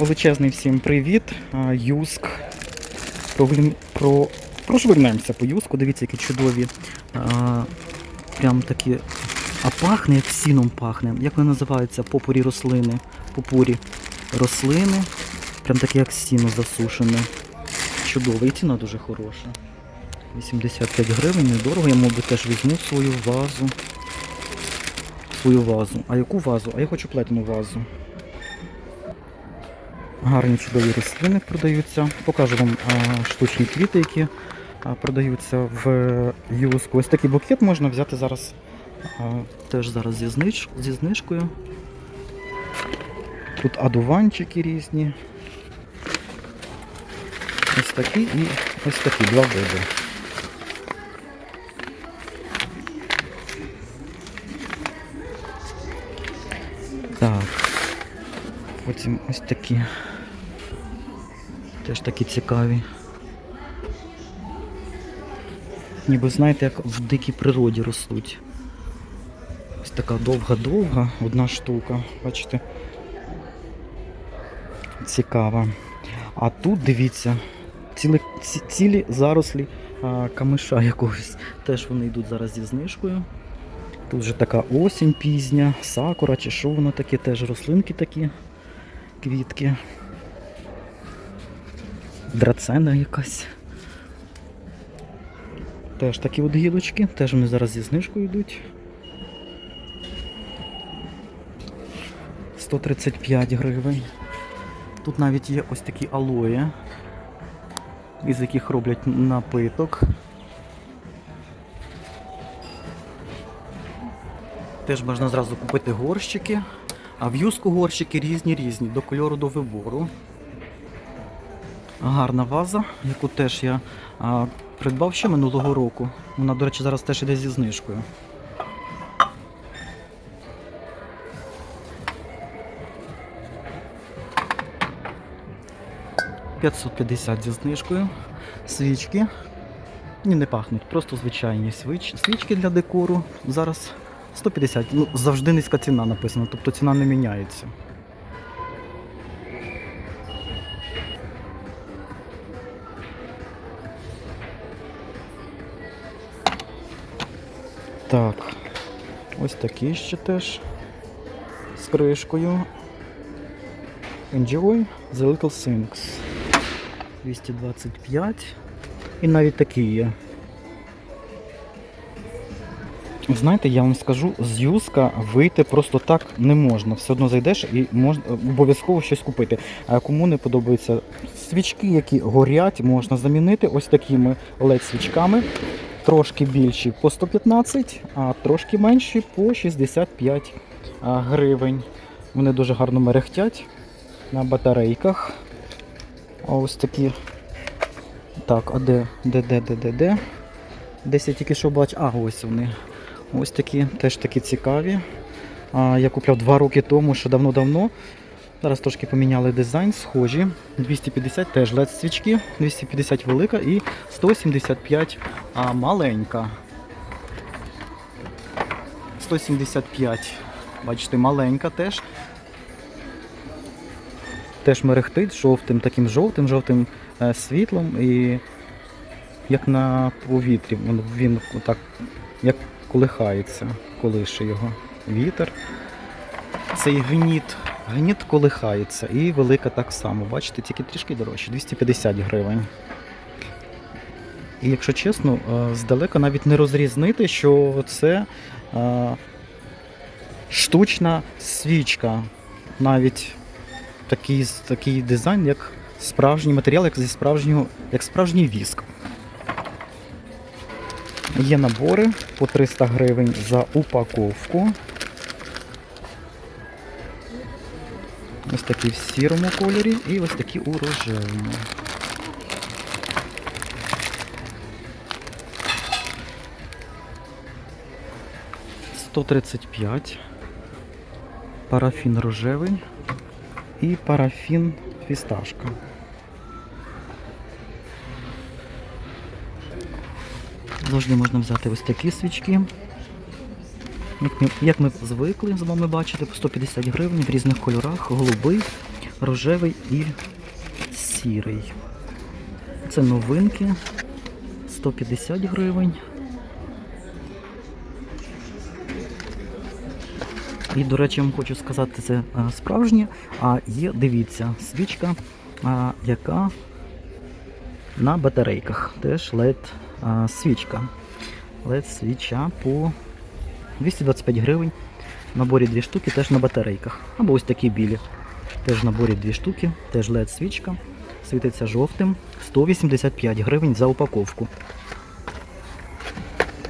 Величезний всім привіт. Юск. Про... Прошвирнемося по юску. Дивіться, які чудові. Прям такі. А пахне, як сіном пахне. Як вони називаються? Попурі рослини. Попурі рослини. Прям таке, як сіно засушене. Чудово. І ціна дуже хороша. 85 гривень, недорого. Я, мабуть, теж візьму свою вазу. Свою вазу. А яку вазу? А я хочу плетену вазу. Гарні чудові рослини продаються. Покажу вам штучні квіти, які продаються в юску. Ось такий букет можна взяти зараз теж зараз зі, зниж... зі знижкою. Тут адуванчики різні. Ось такі і ось такі два види. Так. Потім ось такі. Теж такі цікаві. Ніби знаєте, як в дикій природі ростуть. Ось така довга-довга одна штука. Бачите? Цікава. А тут дивіться, ціли, ці, цілі зарослі а, камиша якогось. Теж вони йдуть зараз зі знижкою. Тут вже така осінь пізня, сакура чи що воно таке, теж рослинки такі, квітки. Драцена якась. Теж такі от гілочки, теж вони зараз зі знижкою йдуть. 135 гривень. Тут навіть є ось такі алої, із яких роблять напиток. Теж можна зразу купити горщики, а в горщики різні різні, до кольору до вибору. Гарна ваза, яку теж я придбав ще минулого року. Вона, до речі, зараз теж іде зі знижкою. «550 зі знижкою. Свічки. Ні, не пахнуть, просто звичайні свіч... свічки для декору. Зараз 150. Ну, завжди низька ціна написана, тобто ціна не міняється. Так. Ось такі ще теж з кришкою. Enjoy the Little Things. 225. І навіть такі є. Знаєте, я вам скажу, з юска вийти просто так не можна. Все одно зайдеш і можна обов'язково щось купити. А кому не подобаються свічки, які горять, можна замінити ось такими led свічками. Трошки більші по 115, а трошки менші по 65 гривень. Вони дуже гарно мерехтять на батарейках. Ось такі. Так, а де, де, де, де, де, де? Десь я тільки що бачу. А, ось вони. Ось такі, теж такі цікаві. Я купляв два роки тому, що давно-давно. Зараз трошки поміняли дизайн, схожі. 250 теж led свічки, 250 велика і 175 а, маленька. 175. Бачите, маленька теж. Теж мерехтить жовтим, таким жовтим, жовтим е, світлом і як на повітрі. Він, він так як колихається, колише його вітер. Цей гніт, гніт колихається і велика так само. Бачите, тільки трішки дорожче, 250 гривень. І якщо чесно, е, здалека навіть не розрізнити, що це е, штучна свічка. Навіть такий, такий дизайн, як справжній матеріал, як зі справжнього, як справжній віск. Є набори по 300 гривень за упаковку. Такі в сірому кольорі і ось такі у рожевому. Сто тридцять п'ять. Парафін рожевий і парафін фісташка. Завжди можна взяти ось такі свічки. Як ми, як ми звикли з вами бачити, по 150 гривень в різних кольорах, голубий, рожевий і сірий. Це новинки. 150 гривень. І, до речі, я вам хочу сказати, це справжнє. А є, дивіться, свічка, яка на батарейках. Теж LED свічка. LED свіча по 225 гривень. В наборі дві штуки, теж на батарейках. Або ось такі білі. Теж в наборі дві штуки, теж LED свічка. Світиться жовтим. 185 гривень за упаковку.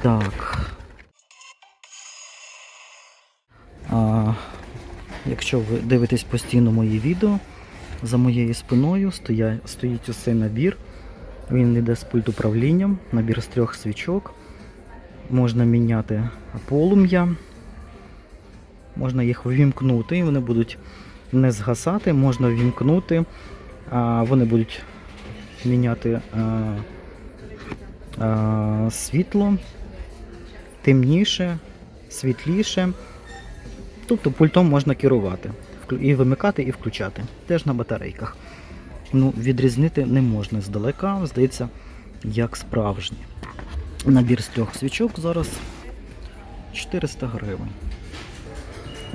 Так. А, якщо ви дивитесь постійно мої відео, за моєю спиною стоя, стоїть ось цей набір. Він йде з пульт управлінням, набір з трьох свічок. Можна міняти полум'я, можна їх ввімкнути, і вони будуть не згасати, можна ввімкнути, вони будуть міняти світло темніше, світліше. Тобто пультом можна керувати і вимикати, і включати. Теж на батарейках. Ну, відрізнити не можна здалека, здається, як справжній. Набір з трьох свічок зараз 400 гривень.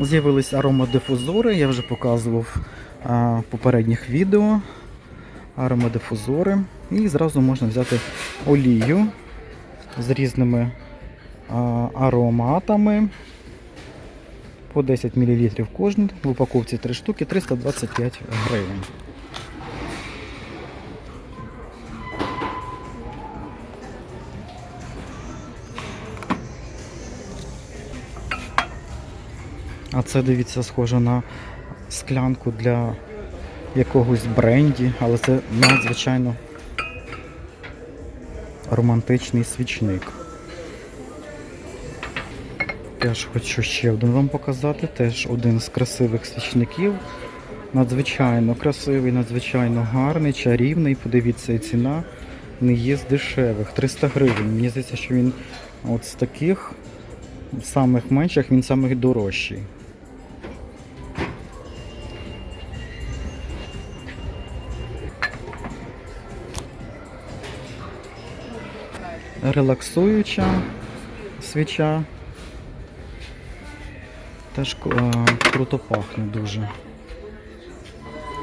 З'явились аромадифузори, я вже показував а, в попередніх відео. Аромадифузори. І зразу можна взяти олію з різними а, ароматами. По 10 мл кожен. В упаковці 3 штуки 325 гривень. А це дивіться, схоже на склянку для якогось бренді, але це надзвичайно романтичний свічник. Теж хочу ще один вам показати. Теж один з красивих свічників. Надзвичайно красивий, надзвичайно гарний, чарівний. Подивіться, і ціна не є з дешевих. 300 гривень. Мені здається, що він от з таких самих менших, він самих дорожчий. Релаксуюча свіча. Теж е, круто пахне дуже.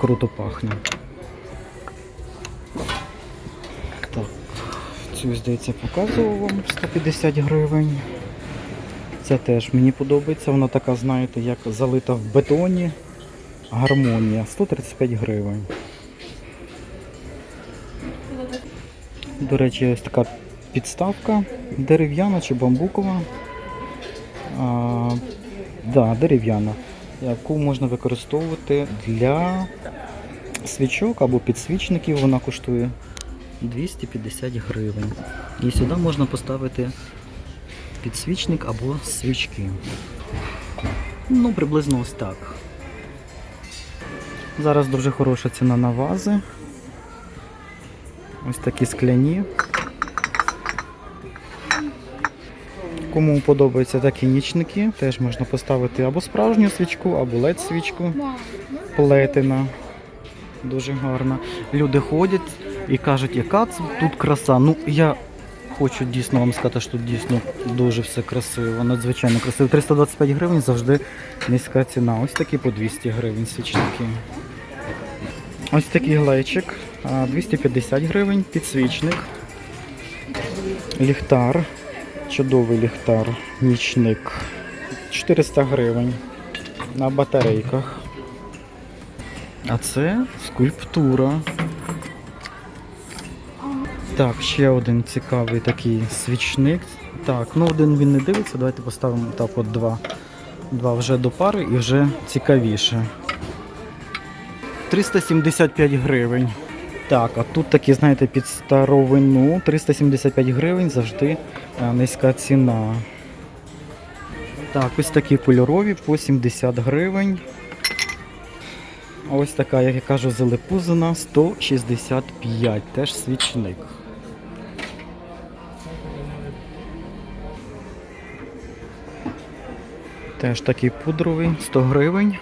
Круто пахне. Так, цю, здається, показував вам 150 гривень. Це теж мені подобається. Вона така, знаєте, як залита в бетоні. Гармонія. 135 гривень. До речі, ось така підставка дерев'яна чи бамбукова. А, да, дерев'яна, яку можна використовувати для свічок або підсвічників. Вона коштує 250 гривень. І сюди можна поставити підсвічник або свічки. Ну, приблизно ось так. Зараз дуже хороша ціна на вази. Ось такі скляні. Кому подобаються такі нічники, теж можна поставити або справжню свічку, або led свічку плетена. Дуже гарна. Люди ходять і кажуть, яка тут краса. Ну, я хочу дійсно вам сказати, що тут дійсно дуже все красиво, надзвичайно красиво. 325 гривень завжди низька ціна. Ось такі по 200 гривень свічники. Ось такий глечик, 250 гривень, підсвічник, ліхтар, чудовий ліхтар, нічник, 400 гривень на батарейках. А це скульптура. Так, ще один цікавий такий свічник. Так, ну один він не дивиться, давайте поставимо так от два. Два вже до пари і вже цікавіше. 375 гривень. Так, а тут такі, знаєте, під старовину 375 гривень завжди е, низька ціна. Так, ось такі кольорові по 70 гривень. Ось така, як я кажу, зелепузина 165, теж свічник. Теж такий пудровий, 100 гривень.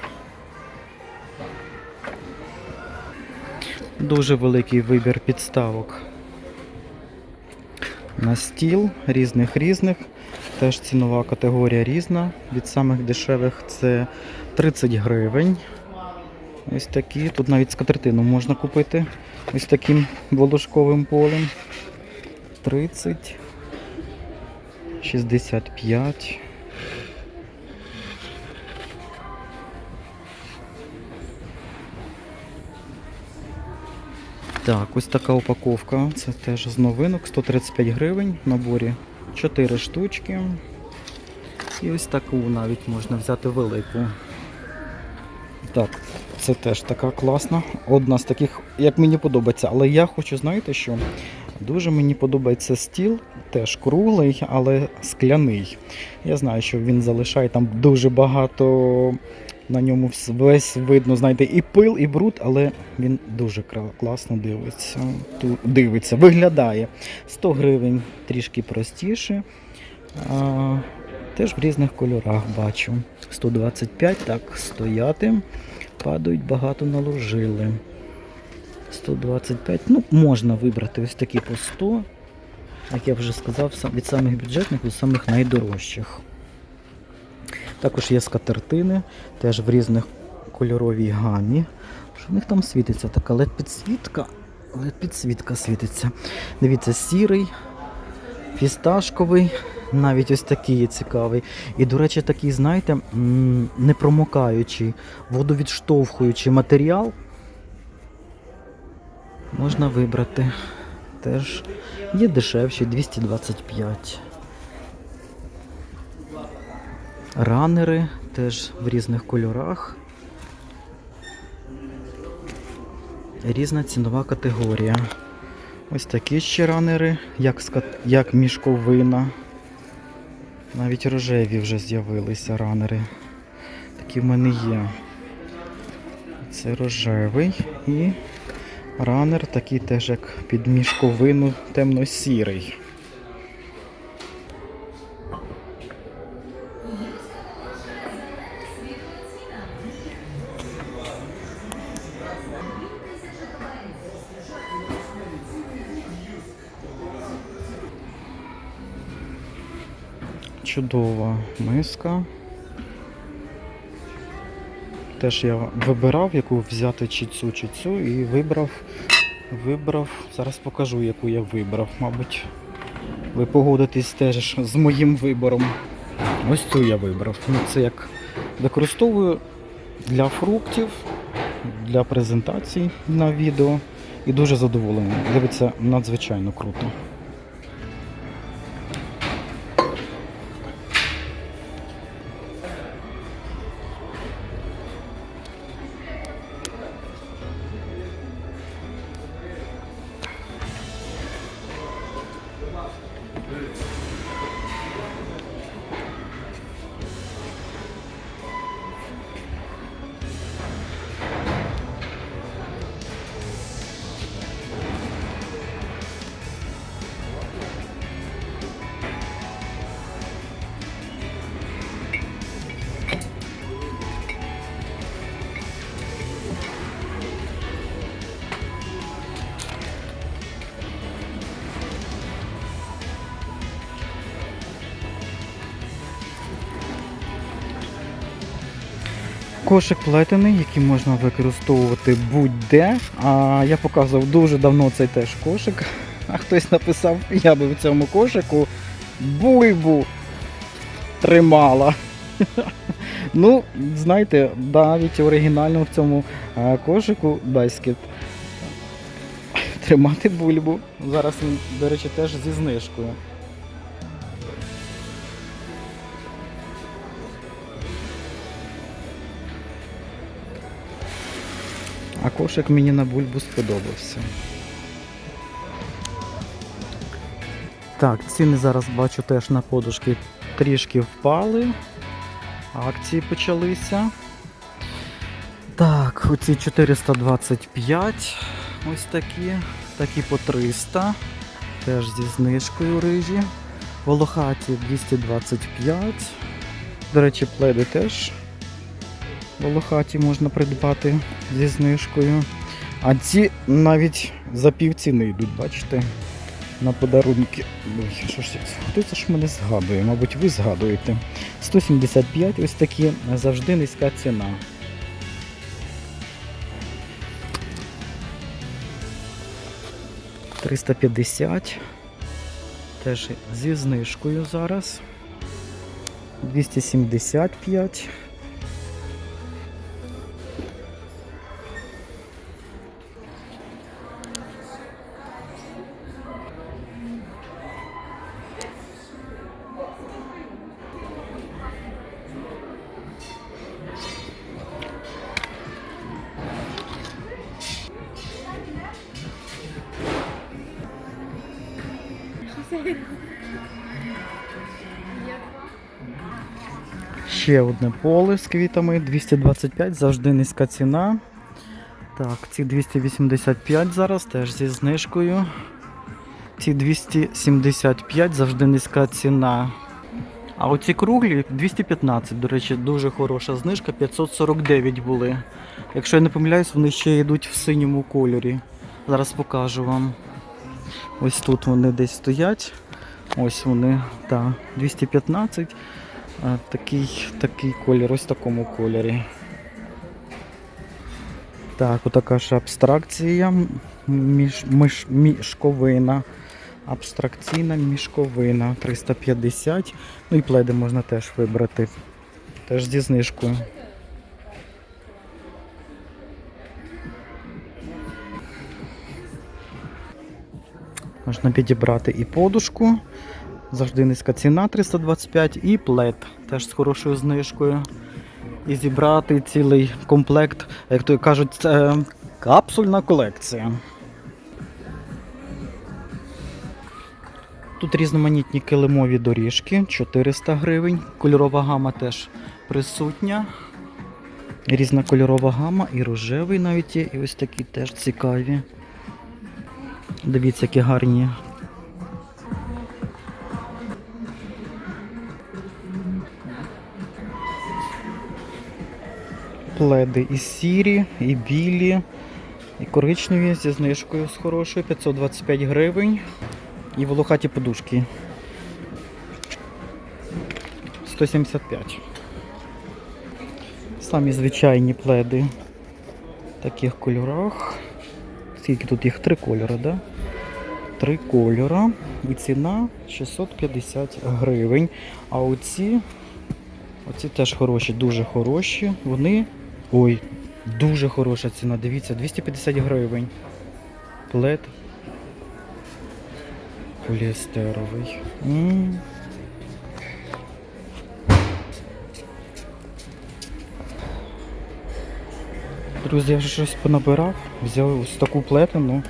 Дуже великий вибір підставок. На стіл різних різних. Теж цінова категорія різна. Від самих дешевих це 30 гривень. Ось такі. Тут навіть скатертину можна купити ось таким волошковим полем. 30, 65. Так, ось така упаковка. Це теж з новинок. 135 гривень в наборі. 4 штучки. І ось таку навіть можна взяти велику. Так, це теж така класна. Одна з таких, як мені подобається. Але я хочу, знаєте що? Дуже мені подобається стіл, теж круглий, але скляний. Я знаю, що він залишає там дуже багато. На ньому весь видно, знаєте, і пил, і бруд, але він дуже класно дивиться. Ту- дивиться, виглядає. 100 гривень трішки простіше. А, теж в різних кольорах бачу. 125, так, стояти. Падають, багато наложили. 125. Ну, можна вибрати ось такі по 100. Як я вже сказав, від самих бюджетних до самих найдорожчих. Також є скатертини, теж в різних кольоровій гамі. Що в них там світиться? Така led підсвітка. led підсвітка світиться. Дивіться, сірий, фісташковий, навіть ось такий є цікавий. І, до речі, такий, знаєте, непромокаючий, водовідштовхуючий матеріал. Можна вибрати. Теж є дешевші 225. Ранери теж в різних кольорах. Різна цінова категорія. Ось такі ще ранери, як, як мішковина. Навіть рожеві вже з'явилися ранери. Такі в мене є. Це рожевий і ранер такий теж як під мішковину темно-сірий. Чудова миска. Теж я вибирав, яку взяти чи цю, чи цю, і вибрав. Вибрав. Зараз покажу, яку я вибрав. Мабуть, ви погодитесь теж з моїм вибором. Ось цю я вибрав. Ну, це як використовую для фруктів, для презентацій на відео. І дуже задоволений. Дивиться надзвичайно круто. Кошик плетений, який можна використовувати будь-де. А я показував дуже давно цей теж кошик. А хтось написав, я би в цьому кошику бульбу тримала. Ну, знаєте, навіть оригінально в цьому е, кошику Баскет. Тримати бульбу. Зараз він, до речі, теж зі знижкою. Кошик мені на бульбу сподобався. Так, ціни зараз бачу теж на подушки трішки впали. Акції почалися. Так, оці 425. Ось такі. Такі по 300. Теж зі знижкою рижі. Волохаті 225. До речі, пледи теж волохаті можна придбати зі знижкою. А ці навіть за півціни йдуть, бачите? На подарунки. Ой, що ж, хто це ж мене згадує? Мабуть, ви згадуєте. 175 ось такі, завжди низька ціна. Триста п'ятдесят. Теж зі знижкою зараз. 275. Ще одне поле з квітами 225, завжди низька ціна. Так, ці 285 зараз теж зі знижкою. Ці 275 завжди низька ціна. А оці круглі 215, до речі, дуже хороша знижка, 549 були. Якщо я не помиляюсь, вони ще йдуть в синьому кольорі. Зараз покажу вам. Ось тут вони десь стоять. Ось вони, так, 215. Такий, такий колір, ось в такому кольорі. Так, отака ж абстракція. м- Між, між, мішковина. Абстракційна мішковина 350. Ну і пледи можна теж вибрати. Теж зі знижкою. Можна підібрати і подушку. Завжди низька ціна 325 і плед теж з хорошою знижкою. І зібрати цілий комплект, як то кажуть, це капсульна колекція. Тут різноманітні килимові доріжки 400 гривень. Кольорова гама теж присутня. Різна кольорова гама, і рожевий навіть є, і ось такі теж цікаві. Дивіться, які гарні пледи і сірі, і білі, і коричневі зі знижкою з хорошою 525 гривень. І волохаті подушки 175. Самі звичайні пледи в таких кольорах. Скільки тут їх? Три кольори, да? Три кольора. І ціна 650 гривень. А оці Оці теж хороші, дуже хороші. Вони. Ой, дуже хороша ціна. Дивіться, 250 гривень. Плед. Поліестеровий. Друзі, я вже щось понабирав. Взяв ось таку плетену.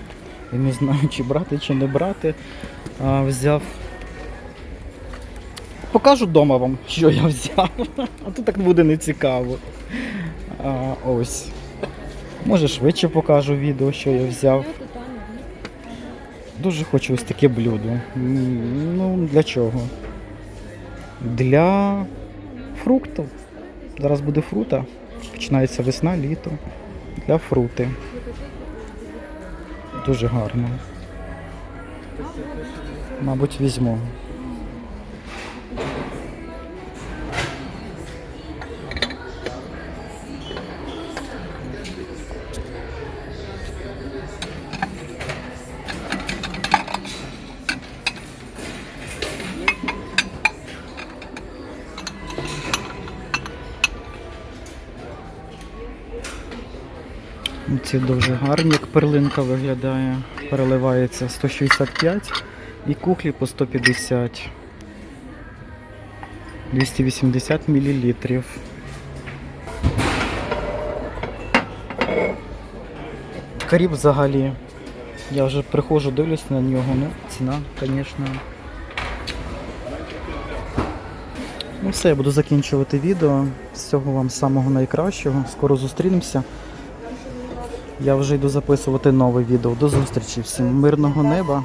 Я не знаю, чи брати, чи не брати. А, взяв Покажу вдома вам, що я взяв. А то так буде не цікаво. А, ось. Може швидше покажу відео, що я взяв. Дуже хочу ось таке блюдо. Ну, для чого? Для фруктів. Зараз буде фрута. Починається весна, літо. Для фрути. Дуже гарно. Мабуть, візьму. Ці дуже гарні, як перлинка виглядає. Переливається 165 і кухлі по 150. 280 мл. Каріб взагалі. Я вже приходжу, дивлюсь на нього, ну ціна, звісно. Ну все, я буду закінчувати відео. Всього вам самого найкращого. Скоро зустрінемося. Я вже йду записувати нове відео. До зустрічі всім. Мирного неба.